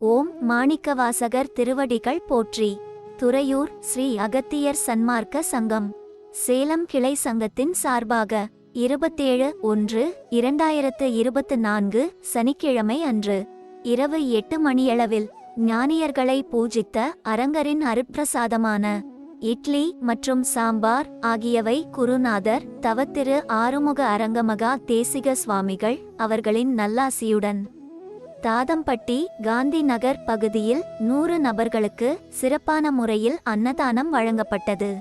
ஓம் மாணிக்கவாசகர் திருவடிகள் போற்றி. துறையூர் ஸ்ரீ அகத்தியர் சன்மார்க்க சங்கம். சேலம் கிளை சங்கத்தின் சார்பாக இருபத்தேழு ஒன்று இரண்டாயிரத்து இருபத்து நான்கு சனிக்கிழமை அன்று இரவு எட்டு மணியளவில் ஞானியர்களை பூஜித்த அரங்கரின் அருட்பிரசாதமான இட்லி மற்றும் சாம்பார் ஆகியவை குருநாதர் தவத்திரு ஆறுமுக அரங்கமகா தேசிக சுவாமிகள் அவர்களின் நல்லாசியுடன் தாதம்பட்டி காந்தி நகர் பகுதியில் நூறு நபர்களுக்கு சிறப்பான முறையில் அன்னதானம் வழங்கப்பட்டது.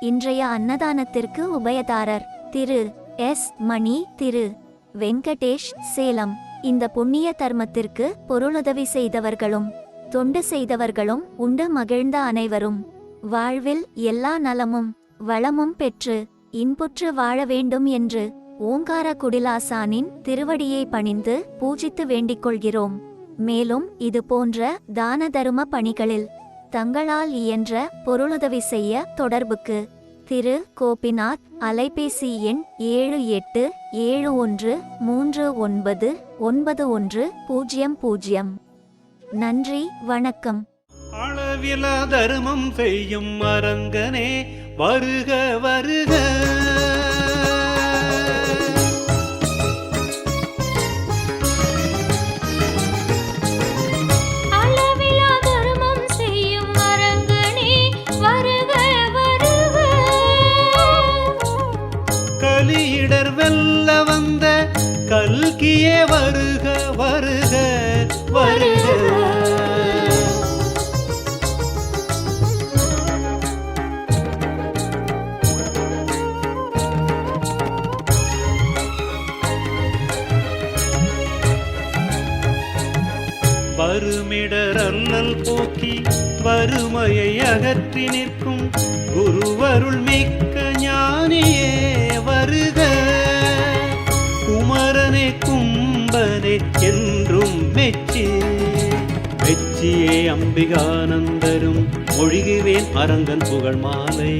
இன்றைய அன்னதானத்திற்கு உபயதாரர் திரு. எஸ். மணி திரு. வெங்கடேஷ் சேலம். இந்த புண்ணிய தர்மத்திற்கு பொருளுதவி செய்தவர்களும் தொண்டு செய்தவர்களும் உண்டு மகிழ்ந்த அனைவரும். வாழ்வில் எல்லா நலமும் வளமும் பெற்று இன்புற்று வாழ வேண்டும் என்று ஓங்கார குடிலாசானின் திருவடியை பணிந்து பூஜித்து வேண்டிக் கொள்கிறோம் மேலும் இது போன்ற தான தரும பணிகளில் தங்களால் இயன்ற பொருளுதவி செய்ய தொடர்புக்கு. திரு. கோபிநாத் அலைபேசி எண் ஏழு எட்டு ஏழு ஒன்று மூன்று ஒன்பது ஒன்பது ஒன்று பூஜ்ஜியம் பூஜ்ஜியம் நன்றி வணக்கம். அளவில தர்மம் செய்யும் அரங்கனே வருக வருக. கலியிடர் வெல்ல வந்த கல்கியே வருக வருக வருக. வருமிடர் அல்லல் போக்கி வறுமையை அகற்றி நிற்கும் குருவருள் மிக்க கும்பரே என்றும் வெற்றி வெற்றியே அம்பிகானந்தரும் மொழிகுவேன் அரங்கன் புகழ் மாலை